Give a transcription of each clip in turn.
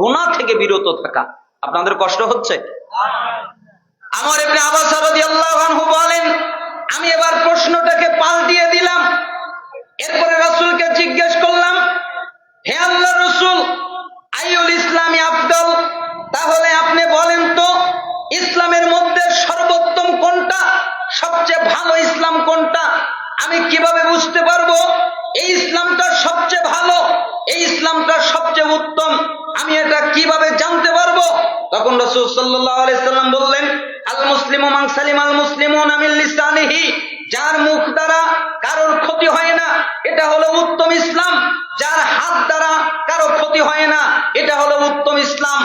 গুণা থেকে বিরত থাকা। আপনাদের কষ্ট হচ্ছে? আমার এমনি আবাস বলেন, আমি এবার প্রশ্নটাকে পাল্টিয়ে দিলাম। এরপরে রাসূলকে জিজ্ঞেস করলাম, হে আল্লাহ রসুল আইউল ইসলামী আফদল? তাহলে আপনি বলেন তো, ইসলামের মধ্যে সর্বোত্তম কোনটা? সবচেয়ে ভালো ইসলাম কোনটা? আমি কীভাবে বুঝতে পারব? এই ইসলামটা সবচেয়ে ভালো। বললেন আল মুসলিম সালিম আল মুসলিম যার মুখ দ্বারা কারোর ক্ষতি হয় না, এটা ইসলাম। যার দ্বারা কারও ক্ষতি হয় না, এটা ইসলাম।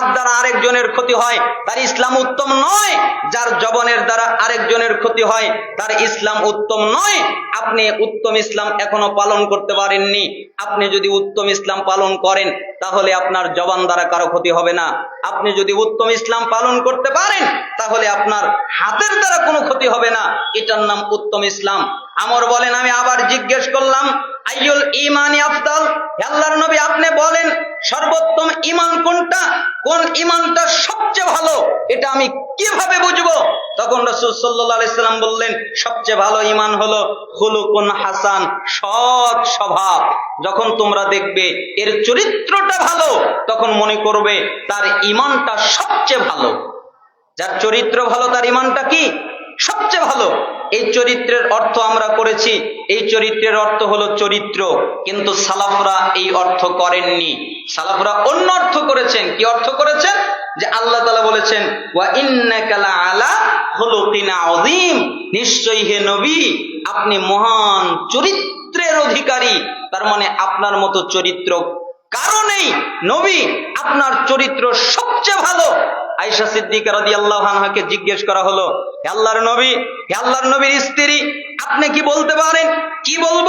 হাত দ্বারা আরেকজনের ক্ষতি হয়, তার ইসলাম উত্তম নয়, যার জবনের দ্বারা আরেকজনের ক্ষতি হয়, তার ইসলাম উত্তম নয়। আপনি উত্তম ইসলাম এখনও পালন করতে পারেননি। আপনি যদি উত্তম ইসলাম পালন করেন, তাহলে আপনার জবান দ্বারা কারও ক্ষতি হবে না। আপনি যদি উত্তম ইসলাম পালন করতে পারেন, তাহলে আপনার হাতের দ্বারা কোনো ক্ষতি হবে না। এটার নাম উত্তম ইসলাম। আমর বলেন, আমি আবার জিজ্ঞেস করলাম, আইয়ুল ইমানি আফদাল? হে আল্লাহর নবী, আপনি বলেন, সর্বোত্তম ইমান কোন ইমানটা সবচেয়ে ভালো, এটা আমি কীভাবে বুঝব? তখন রসুল সাল্লাম বললেন, সবচেয়ে ভালো ইমান হলো হুলুকুন হাসান, সৎ স্বভাব। যখন তোমরা দেখবে এর চরিত্রটা ভালো, তখন মনে করবে তার ইমানটা সবচেয়ে ভালো। যার চরিত্র ভালো, তার ইমানটা কি? সবচেয়ে ভালো, এই চরিত্রের অর্থ আমরা করেছি। এই চরিত্রের অর্থ হলো চরিত্র। কিন্তু সালাফরা এই অর্থ করেননি। সালাফরা অন্য অর্থ করেছেন। কি অর্থ করেছেন? যে আল্লাহ তালা বলেছেন, ওয়া আলা খুলুকিন আযীম। নিশ্চয়ই হে নবী, আপনি মহান চরিত্রের অধিকারী। তার মানে আপনার মতো চরিত্র কারণেই নবী, আপনার চরিত্র সবচেয়ে ভালো। আয়েশা সিদ্দিকা রাদিয়াল্লাহু আনহাকে জিজ্ঞেস করা হলো আল্লাহর নবী আল্লাহর নবীর স্ত্রী, আপনি কি বলতে পারেন? কি বলব?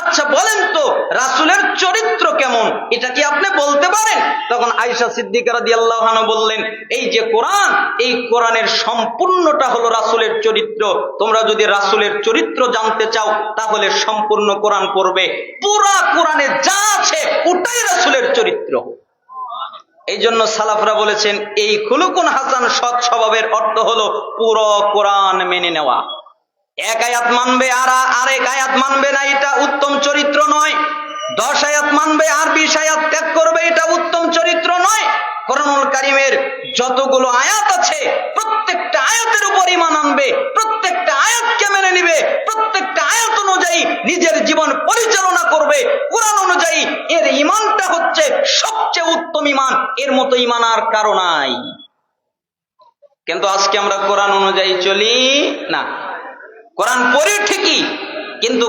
আচ্ছা বলেন তো, রাসূলের চরিত্র কেমন? এটা কি আপনি বলতে পারেন? তখন আয়েশা সিদ্দিকা রাদিয়াল্লাহু আনহা বললেন, এই যে কোরআন, এই কোরআনের সম্পূর্ণটা হলো রাসূলের চরিত্র। তোমরা যদি রাসূলের চরিত্র জানতে চাও, তাহলে সম্পূর্ণ কোরআন পড়বে। পুরা কোরআনে যা আছে, ওটাই রাসূলের চরিত্র। এই জন্য সালাফরা বলেছেন, এই খুলুকুন হাসান সৎ স্বভাবের অর্থ হলো পুরো কোরআন মেনে নেওয়া। এক আয়াত মানবে আর, আরেক আয়াত মানবে না, এটা উত্তম চরিত্র নয়। দশ আয়াত মানবে আর বিশ আয়াত ত্যাগ করবে, এটা উত্তম চরিত্র নয়। কোরআনুল কারিমের যতগুলো আয়াত আছে, প্রত্যেকটা আয়াতের উপর ইমান আনবে প্রত্যেকটা আয়াতকে মেনে নিবে প্রত্যেকটা আয়াত অনুযায়ী নিজের জীবন পরিচালনা করবে কোরআন অনুযায়ী এর ইমানটা হচ্ছে সবচেয়ে উত্তম ইমান এর মতো ইমান আর কারও নাই। কিন্তু আজকে আমরা কোরআন অনুযায়ী চলি, না। কোরআন পড়ি ঠিকই, কিন্তু